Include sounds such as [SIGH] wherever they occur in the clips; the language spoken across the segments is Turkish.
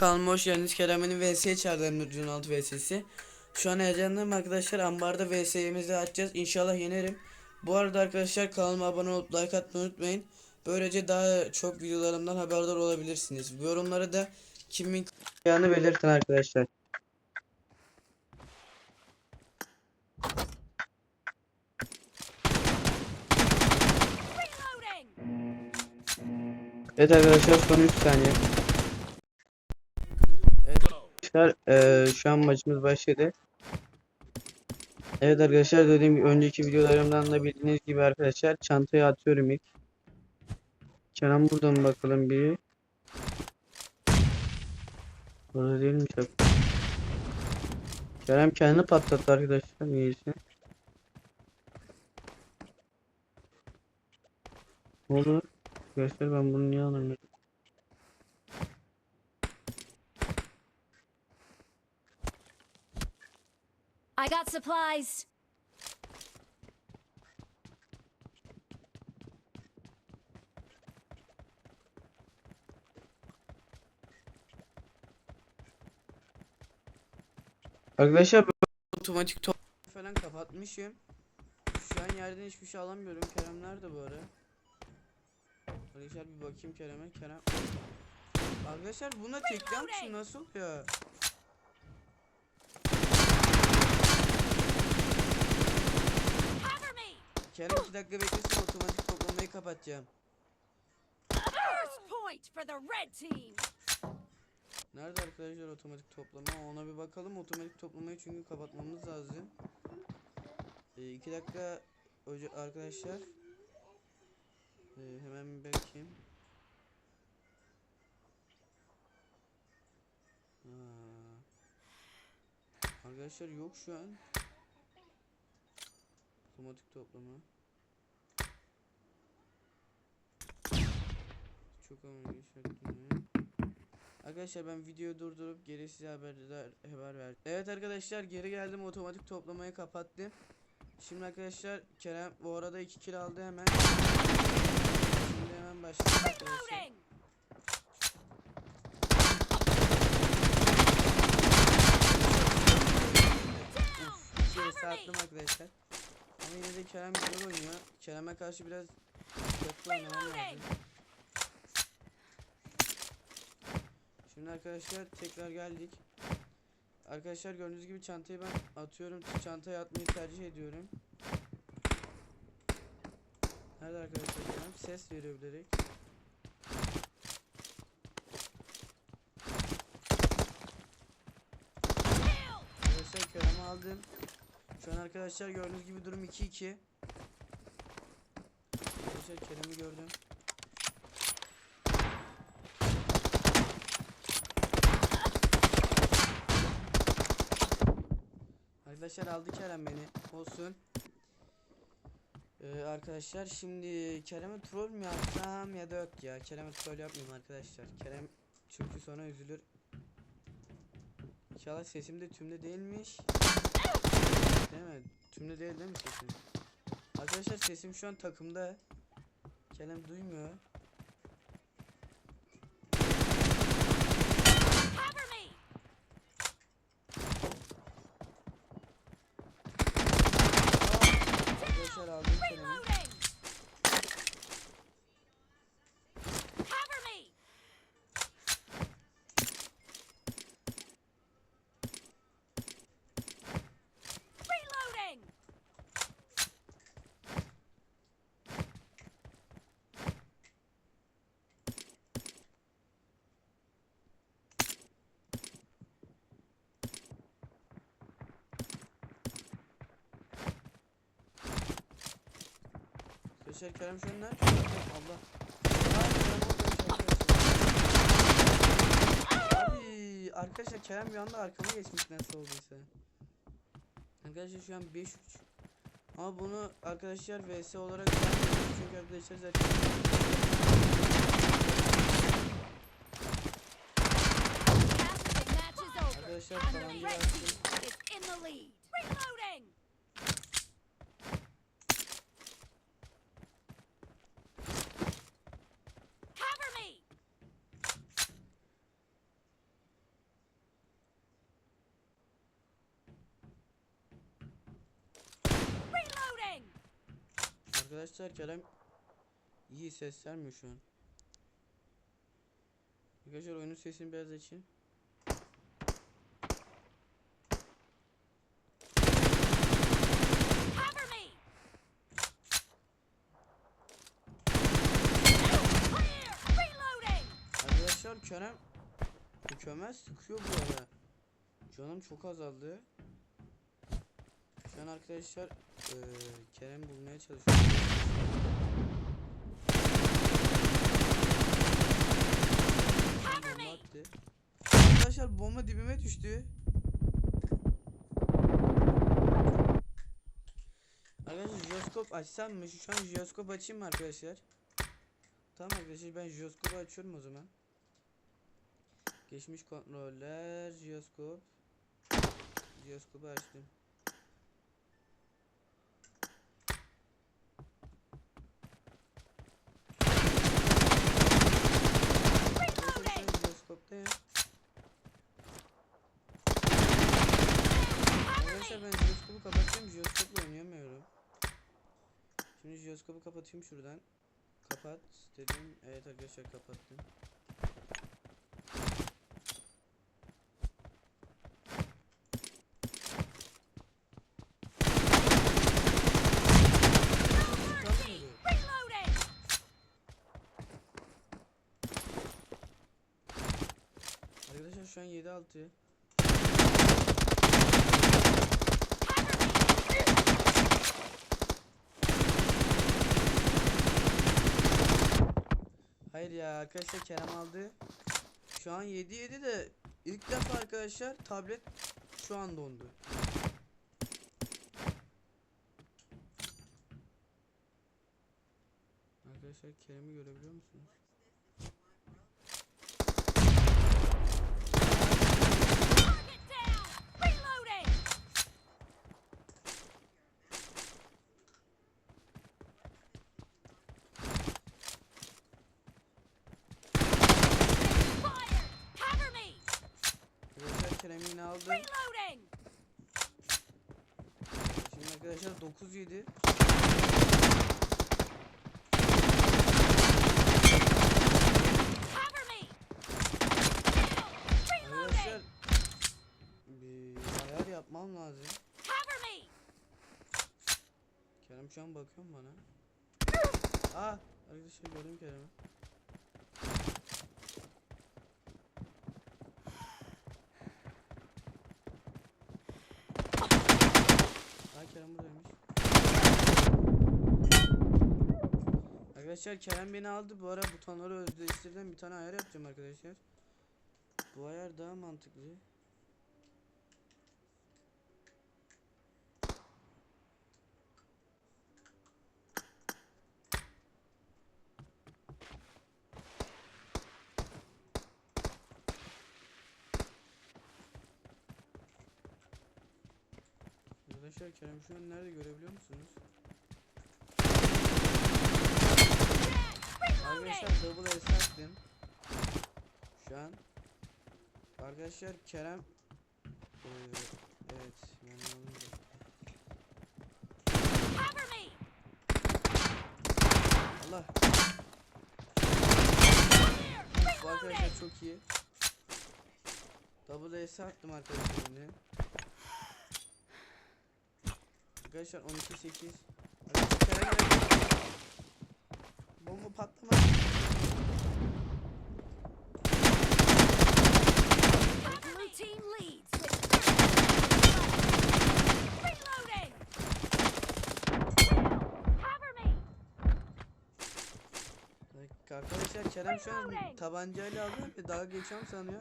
Kanalıma hoş geldiniz. Kerem'in VS'ye çağırdım Nurcu'nun alt VS'si. Şu an heyecanlıyım arkadaşlar. Ambarda VS'imizi açacağız. İnşallah yenerim. Bu arada arkadaşlar kanalıma abone olup like atmayı unutmayın. Böylece daha çok videolarımdan haberdar olabilirsiniz. Bu yorumlara da kimin yanı belirtin arkadaşlar. Evet arkadaşlar son 3 saniye. Arkadaşlar eee, şu an maçımız başladı. Evet arkadaşlar dediğim gibi önceki videolarımdan da bildiğiniz gibi arkadaşlar çantaya atıyorum ilk. Kenan buradan bakalım bir. Burada değilmiş bak. Kerem kendini patlattı arkadaşlar niyeyse. Ne oldu? Arkadaşlar ben bunu niye alamıyorum? I got supplies. Arkadaşlar ben otomatik top falan kapatmışım. Şu an yerden hiçbir şey alamıyorum. Kerem nerede bu ara? Arkadaşlar bir bakayım Kerem'e. Kerem. Arkadaşlar buna teklenmişim nasıl ya? Kerem 2 dakika beklesin otomatik toplamayı kapatacağım. First point for the red team. Nerede arkadaşlar otomatik toplama? Ona bir bakalım. Otomatik toplamayı çünkü kapatmamız lazım. 2 dakika önce arkadaşlar. Ee, hemen bir bakayım. Aa. Arkadaşlar yok şu an. Otomatik toplama. Çok önemli işaretlemeyi. Arkadaşlar ben videoyu durdurup geri size haberdar haber verdim. Evet arkadaşlar geri geldim otomatik toplamayı kapattım. Şimdi arkadaşlar Kerem bu arada 2 kill aldı hemen. Şimdi hemen başlayalım arkadaşlar. Uf, şey arkadaşlar. Ama yine de Kerem güzel oynuyor. Kerem'e karşı biraz kötü oynamam. Şimdi arkadaşlar tekrar geldik. Arkadaşlar gördüğünüz gibi çantayı ben atıyorum. Çantaya atmayı tercih ediyorum. Nerede arkadaşlar Kerem? Ses veriyor bilerek. Arkadaşlar Kerem'i aldım. Şu an arkadaşlar gördüğünüz gibi durum 2-2. Arkadaşlar Kerem'i gördüm. Arkadaşlar aldı Kerem beni. Olsun. Ee, arkadaşlar şimdi Kerem'e troll mü yapsam ya da yok ya. Kerem'e troll yapmayayım arkadaşlar. Kerem çünkü sonra üzülür. İnşallah sesim de tümde değilmiş. Değil mi? Tümde değil değil mi sesim? Arkadaşlar sesim şu an takımda. Kerem duymuyor. Arkadaşlar Kerem şu nerede? Allah. Abi arkadaşlar Kerem bir anda arkama geçmiş nasıl olduysa. Arkadaşlar şu an 5-3. Ama bunu arkadaşlar vs olarak çünkü arkadaşlar zaten Arkadaşlar and the Arkadaşlar Kerem iyi ses vermiyor şu an. Arkadaşlar oyunun sesini biraz açayım. Arkadaşlar Kerem mükemmel sıkıyor bu arada. Canım çok azaldı. Şu an arkadaşlar eee Kerem bulmaya çalışıyorum. Arkadaşlar bomba dibime düştü. Arkadaşlar jiroskop açsam mı? Şu an jiroskop açayım mı arkadaşlar? Tamam arkadaşlar ben jiroskopu açıyorum o zaman. Geçmiş kontroller, jiroskop. Jiroskopu açtım. Arkadaşlar Jiroskoptayım. Cover Arkadaşlar ben jiroskopu kapatıyorum. Jiroskopla oynayamıyorum. Şimdi jiroskopu kapatayım şuradan. Kapat dedim. Evet arkadaşlar kapattım. Kaldı mı bu? Reloading! Arkadaşlar şu an 7-6. Hayır ya arkadaşlar Kerem aldı. Şu an 7-7 de ilk defa arkadaşlar tablet şu an dondu. Arkadaşlar Kerem'i görebiliyor musunuz? Arkadaşlar Kerem yine aldı. Reloading! Şimdi arkadaşlar 9-7. Cover me! Kill! Arkadaşlar Reloading! bir ayar yapmam lazım. Kerem şu an bakıyor mu bana? Aa arkadaşlar gördüm Kerem'i. Aa Kerem buradaymış. Arkadaşlar Kerem beni aldı. Bu ara butonları özdeştirden bir tane ayar yapacağım arkadaşlar. Bu ayar daha mantıklı. Arkadaşlar Kerem şu an nerede görebiliyor musunuz? Arkadaşlar Kerem Ee, Evet ben yanımda. Cover me! Allah bu arkadaşlar çok iyi Double S attım arkadaşlar yine Arkadaşlar 12 8 Arkadaşlar Kerem geldi. Bomba patlamadı Arkadaşlar Kerem şu an tabancayla alıyor ve dalga geçiyorum sanıyor.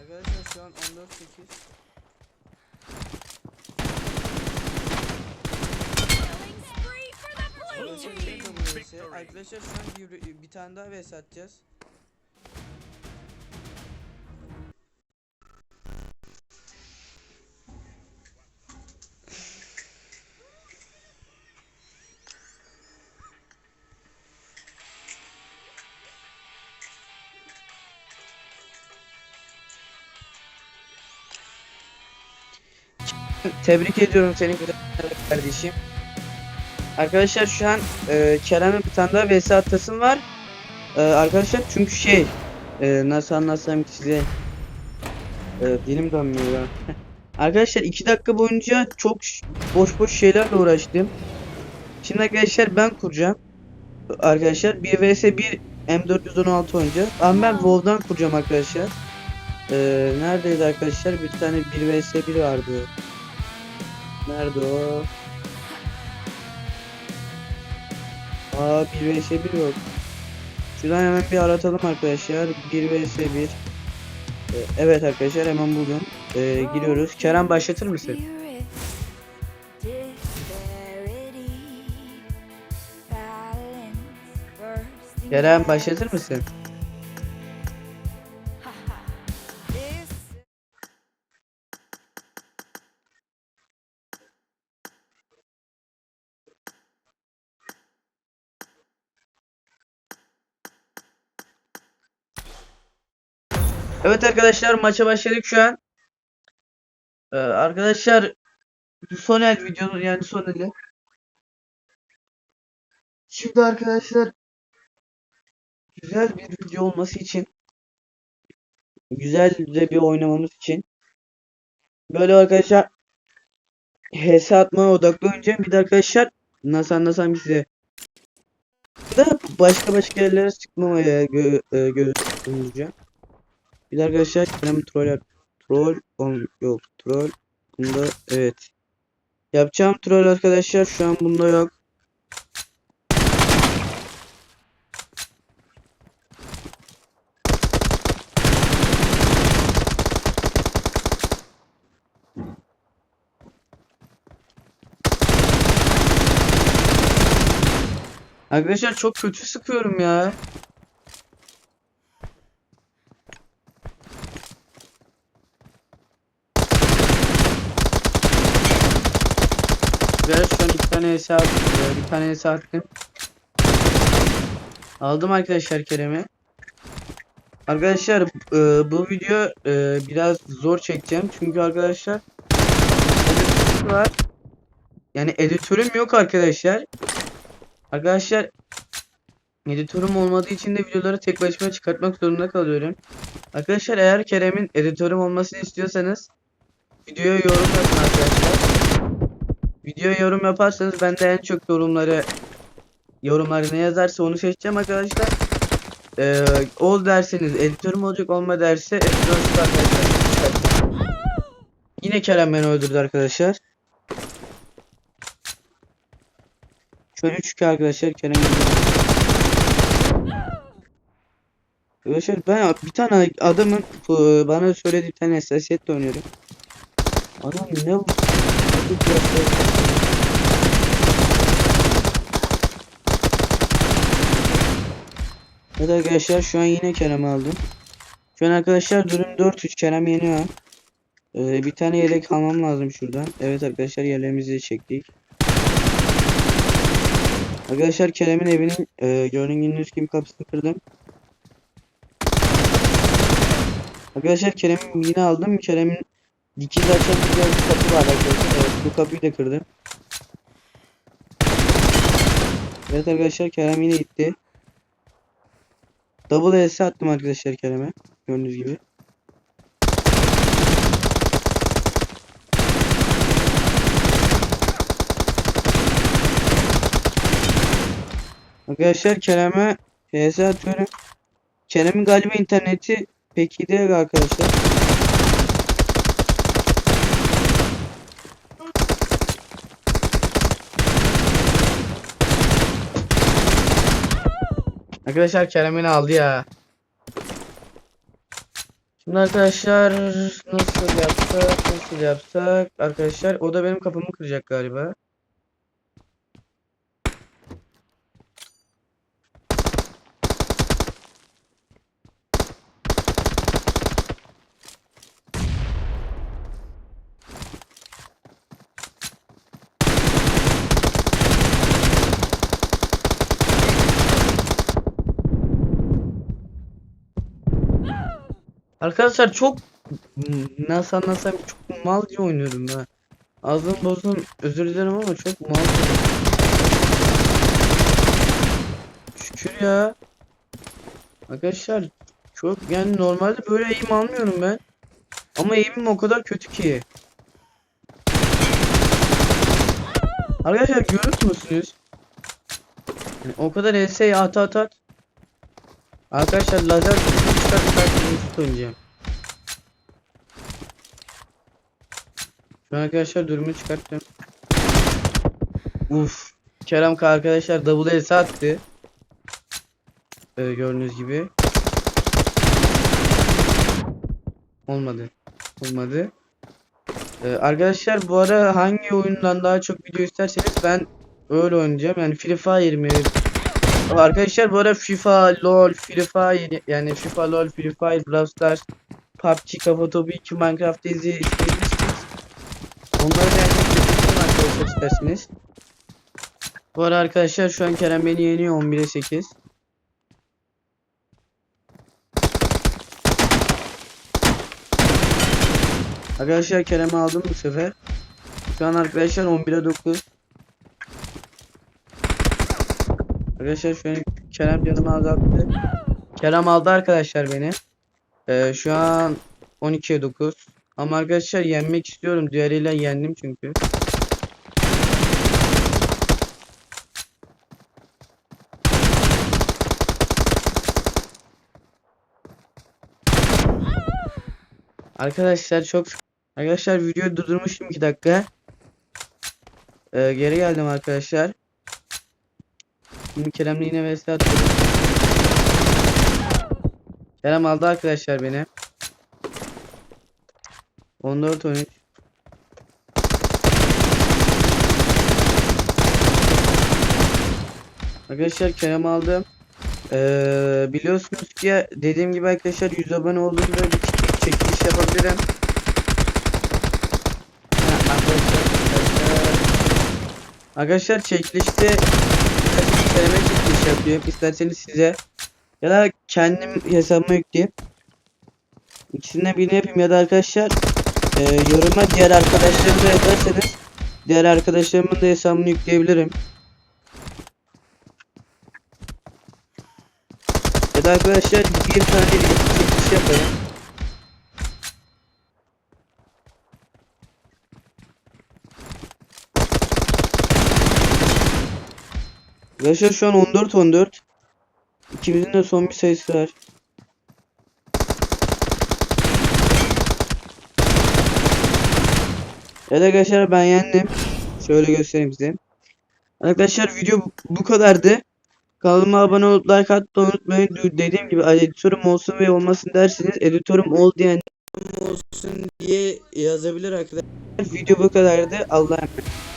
Arkadaşlar şu an 14 8. Killing spree for the blue Arkadaşlar team! yine double vs. Arkadaşlar şu an bir, bir tane daha vs atacağız. Tebrik ediyorum seni kardeşim. Arkadaşlar şu an e, Kerem'in bir tane daha vs atasım var. E, arkadaşlar çünkü şey e, nasıl anlatsam size e, dilim dönmüyor ya. [LAUGHS] Arkadaşlar 2 dakika boyunca çok boş boş şeylerle uğraştım. Şimdi arkadaşlar ben kuracağım. Arkadaşlar 1 vs 1 M416 oynayacağız. Ama ben WoW'dan kuracağım arkadaşlar. Ee, neredeydi arkadaşlar? Bir tane 1 vs 1 vardı. Nerede o? Aa 1 vs 1 yok. Şuradan hemen bir aratalım arkadaşlar. 1 vs 1. Ee, evet arkadaşlar hemen buldum. Ee, giriyoruz. Kerem başlatır mısın? Kerem başlatır mısın? Arkadaşlar maça başladık şu an. Ee, arkadaşlar bu son el videonun yani son eli. Şimdi arkadaşlar güzel bir video olması için güzel de bir oynamamız için böyle arkadaşlar HS atmaya odaklı oynayacağım. Bir de arkadaşlar nasıl anlasam size de başka başka yerlere sıkmamaya gö e, göstereceğim. Bir de arkadaşlar benim troll yap troll on yok troll bunda evet yapacağım troll arkadaşlar şu an bunda yok. Arkadaşlar çok kötü sıkıyorum ya. Ver şu an iki tane hesap bir tane hesap attım. Aldım arkadaşlar Kerem'i. Arkadaşlar e, bu video e, biraz zor çekeceğim çünkü arkadaşlar var. Yani editörüm yok arkadaşlar. Arkadaşlar editörüm olmadığı için de videoları tek başıma çıkartmak zorunda kalıyorum. Arkadaşlar eğer Kerem'in editörüm olmasını istiyorsanız videoya yorum yapın arkadaşlar. Videoya yorum yaparsanız ben de en çok yorumları yorumları ne yazarsa onu seçeceğim arkadaşlar. Ee, ol derseniz editörüm olacak olma derse editörüm arkadaşlar. Yine Kerem beni öldürdü arkadaşlar. An 3 arkadaşlar Kerem. Arkadaşlar ben bir tane adamın bana söylediği bir tane hassasiyetle oynuyorum. Adam ne bu? Evet arkadaşlar şu an yine Kerem aldım. Şu an arkadaşlar durum 4-3 Kerem yeniyor. Ee, bir tane yelek almam lazım şuradan. Evet arkadaşlar yeleğimizi de çektik. Arkadaşlar Kerem'in evinin e, gördüğünüz gibi kapısını kırdım. Arkadaşlar Kerem'in yine aldım. Kerem'in dikiz açan bir kapı var arkadaşlar. Evet, bu kapıyı da kırdım. Evet arkadaşlar Kerem yine gitti. Double S attım arkadaşlar Kerem'e. Gördüğünüz gibi. Arkadaşlar Kerem'e PS atıyorum. Kerem'in galiba interneti pek iyi değil arkadaşlar. Arkadaşlar Kerem yine aldı ya. Şimdi arkadaşlar nasıl yapsak nasıl yapsak arkadaşlar o da benim kapımı kıracak galiba. Arkadaşlar çok nasıl anlatsam çok malca oynuyorum ha. Ağzım bozdum. Özür dilerim ama çok mal. Şükür ya. Arkadaşlar çok yani normalde böyle eğim almıyorum ben. Ama eğimim o kadar kötü ki. Arkadaşlar görüyor musunuz? Yani o kadar ES'ye at at at. Arkadaşlar lazer tutuşu çıkartmayı oynayacağım. Şu an arkadaşlar durumu çıkarttım. Uf. Kerem arkadaşlar double ES attı. Ee, gördüğünüz gibi. Olmadı. Olmadı. Ee, arkadaşlar bu ara hangi oyundan daha çok video isterseniz ben öyle oynayacağım. Yani Free Fire mi? Arkadaşlar bu ara FIFA, LoL, Free Fire yani FIFA, LoL, Free Fire, Brawl Stars, PUBG, Kafa Topu 2, Minecraft dizi isteyebilirsiniz. Onları yapabilirsiniz arkadaşlar isterseniz. Bu ara arkadaşlar şu an Kerem beni yeniyor 11'e 8. Arkadaşlar Kerem'i aldım bu sefer. Şu an arkadaşlar 11'e 9. Arkadaşlar şu an Kerem canımı azalttı. Kerem aldı arkadaşlar beni. Ee, şu an 12'ye 9. Ama arkadaşlar yenmek istiyorum. Diğeriyle yendim çünkü. Arkadaşlar çok Arkadaşlar videoyu durdurmuştum 2 dakika. Ee, geri geldim arkadaşlar. Şimdi Kerem'le yine vs atıyorum. Kerem aldı arkadaşlar beni. 14 13 Arkadaşlar Kerem aldım. Ee, biliyorsunuz ki dediğim gibi arkadaşlar 100 abone olduğumda bir çek- çekiliş yapabilirim. Arkadaşlar, arkadaşlar çekilişte Kerem'e çekiliş yapayım. İsterseniz size ya da kendim hesabıma yükleyeyim. İkisinden birini yapayım ya da arkadaşlar e, yoruma diğer arkadaşlarımı da yazarsanız diğer arkadaşlarımın da hesabını yükleyebilirim. Ya da arkadaşlar bir tane çekiliş yapalım. Arkadaşlar şu an 14 14. İkimizin de son bir sayısı var. Evet arkadaşlar ben yendim. Şöyle göstereyim size. Arkadaşlar video bu- kadardı. Kanalıma abone olup like atmayı unutmayın. Dediğim gibi editörüm olsun ve olmasın derseniz editörüm ol diyen olsun diye yazabilir arkadaşlar. Video bu kadardı. Allah'a emanet.